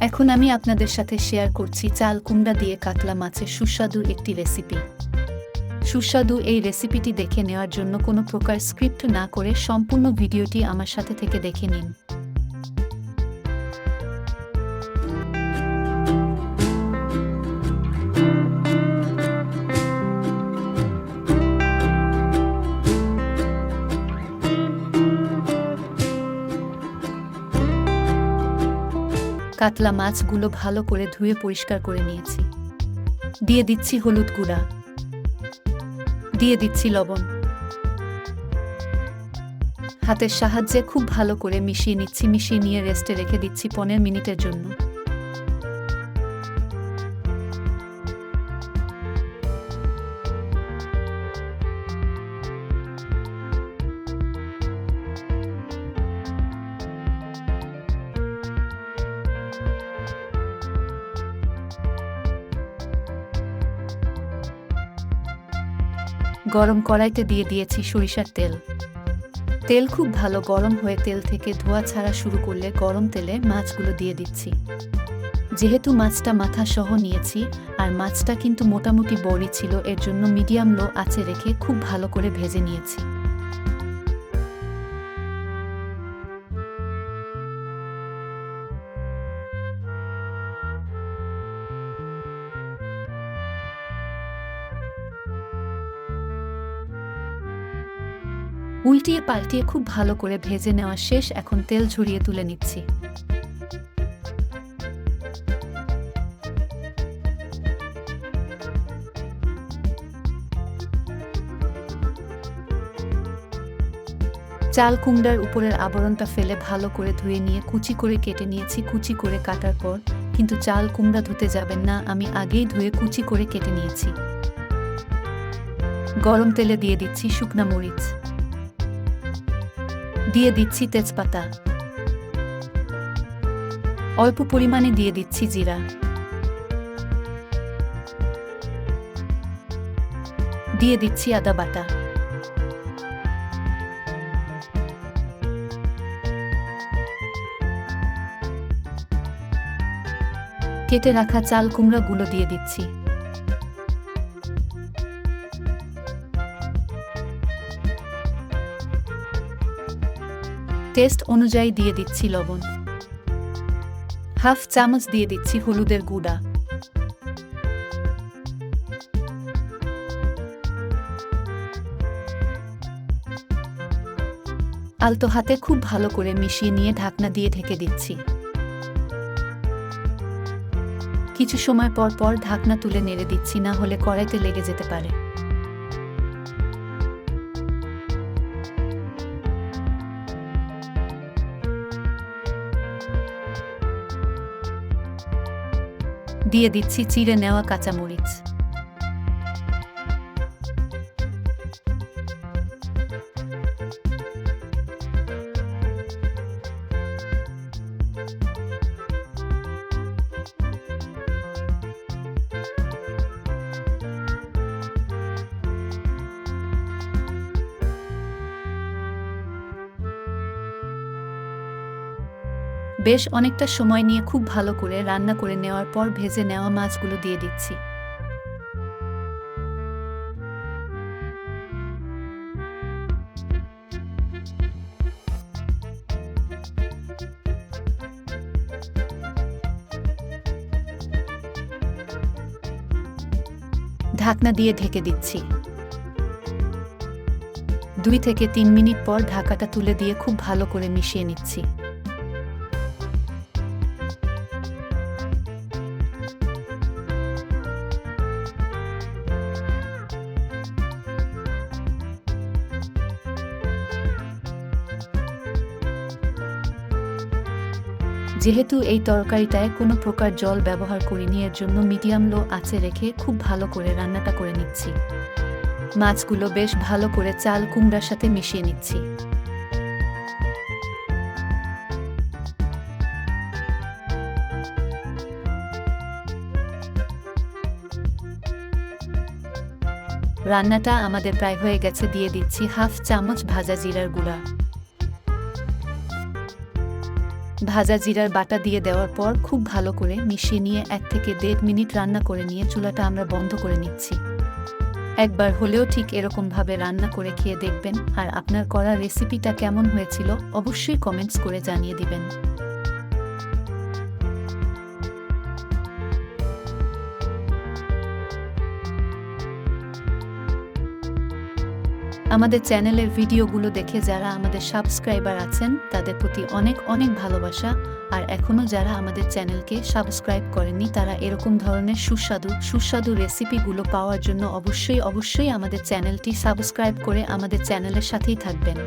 এখন আমি আপনাদের সাথে শেয়ার করছি চাল কুমড়া দিয়ে কাতলা মাছের সুস্বাদু একটি রেসিপি সুস্বাদু এই রেসিপিটি দেখে নেওয়ার জন্য কোনো প্রকার স্ক্রিপ্ট না করে সম্পূর্ণ ভিডিওটি আমার সাথে থেকে দেখে নিন। কাতলা মাছগুলো ভালো করে ধুয়ে পরিষ্কার করে নিয়েছি। দিয়ে দিচ্ছি হলুদ গুঁড়া। দিয়ে দিচ্ছি লবণ। হাতের সাহায্যে খুব ভালো করে মিশিয়ে নিচ্ছি, মিশিয়ে নিয়ে রেস্টে রেখে দিচ্ছি পনেরো মিনিটের জন্য। গরম কড়াইতে দিয়ে দিয়েছি সরিষার তেল। তেল খুব ভালো গরম হয়ে তেল থেকে ধোয়া ছাড়া শুরু করলে গরম তেলে মাছগুলো দিয়ে দিচ্ছি। যেহেতু মাছটা মাথা সহ নিয়েছি, আর মাছটা কিন্তু মোটামুটি বড়ি ছিল, এর জন্য মিডিয়াম লো আছে রেখে খুব ভালো করে ভেজে নিয়েছি। উল্টিয়ে পাল্টিয়ে খুব ভালো করে ভেজে নেওয়া শেষ, এখন তেল ঝরিয়ে তুলে নিচ্ছি। চাল কুমড়ার উপরের আবরণটা ফেলে ভালো করে ধুয়ে নিয়ে কুচি করে কেটে নিয়েছি, কুচি করে কাটার পর। কিন্তু চাল কুমড়া ধুতে যাবেন না, আমি আগেই ধুয়ে কুচি করে কেটে নিয়েছি। গরম তেলে দিয়ে দিচ্ছি শুকনা মরিচ। দিয়ে দিচ্ছি তেজপাতা। অল্প পরিমাণে দিয়ে দিচ্ছি জিরা। দিয়ে দিচ্ছি আদা বাটা। কেটে রাখা চাল কুমড়াগুলো দিয়ে দিচ্ছি। টেস্ট অনুযায়ী দিয়ে দিচ্ছি লবণ। হাফ চামচ দিয়ে দিচ্ছি হলুদের গুঁড়া। আলতো হাতে খুব ভালো করে মিশিয়ে নিয়ে ঢাকনা দিয়ে ঢেকে দিচ্ছি। কিছু সময় পর পর ঢাকনা তুলে নেড়ে দিচ্ছি, না হলে কড়াইতে লেগে যেতে পারে। দিয়ে দিচ্ছি চিড়ে নেওয়া কাঁচামরিচ। বেশ অনেকটা সময় নিয়ে খুব ভালো করে রান্না করে নেওয়ার পর ভেজে নেওয়া মাছগুলো দিয়ে দিচ্ছি। ঢাকনা দিয়ে ঢেকে দিচ্ছি। দুই থেকে তিন মিনিট পর ঢাকাটা তুলে দিয়ে খুব ভালো করে মিশিয়ে নিচ্ছি। যেহেতু এই তরকারিটায় কোনো প্রকার জল ব্যবহার করিনি, এর জন্য মিডিয়াম লো আঁচে রেখে খুব ভালো করে রান্নাটা করে নিচ্ছি। মাছগুলো বেশ ভালো করে চাল কুমড়ার সাথে মিশিয়ে নিচ্ছি। রান্নাটা আমাদের প্রায় হয়ে গেছে, দিয়ে দিচ্ছি হাফ চামচ ভাজা জিরার গুঁড়া। ভাজা জিরার বাটা দিয়ে দেওয়ার পর খুব ভালো করে মিশিয়ে নিয়ে এক থেকে দেড় মিনিট রান্না করে নিয়ে চুলাটা আমরা বন্ধ করে নিচ্ছি। একবার হলেও ঠিক এরকমভাবে রান্না করে খেয়ে দেখবেন। আর আপনার করা রেসিপিটা কেমন হয়েছিল অবশ্যই কমেন্টস করে জানিয়ে দিবেন। আমাদের চ্যানেলের ভিডিওগুলো দেখে যারা আমাদের সাবস্ক্রাইবার আছেন, তাদের প্রতি অনেক অনেক ভালোবাসা। আর এখনও যারা আমাদের চ্যানেলকে সাবস্ক্রাইব করেনি তারা এরকম ধরনের সুস্বাদু সুস্বাদু রেসিপিগুলো পাওয়ার জন্য অবশ্যই অবশ্যই আমাদের চ্যানেলটি সাবস্ক্রাইব করে আমাদের চ্যানেলের সাথেই থাকবেন।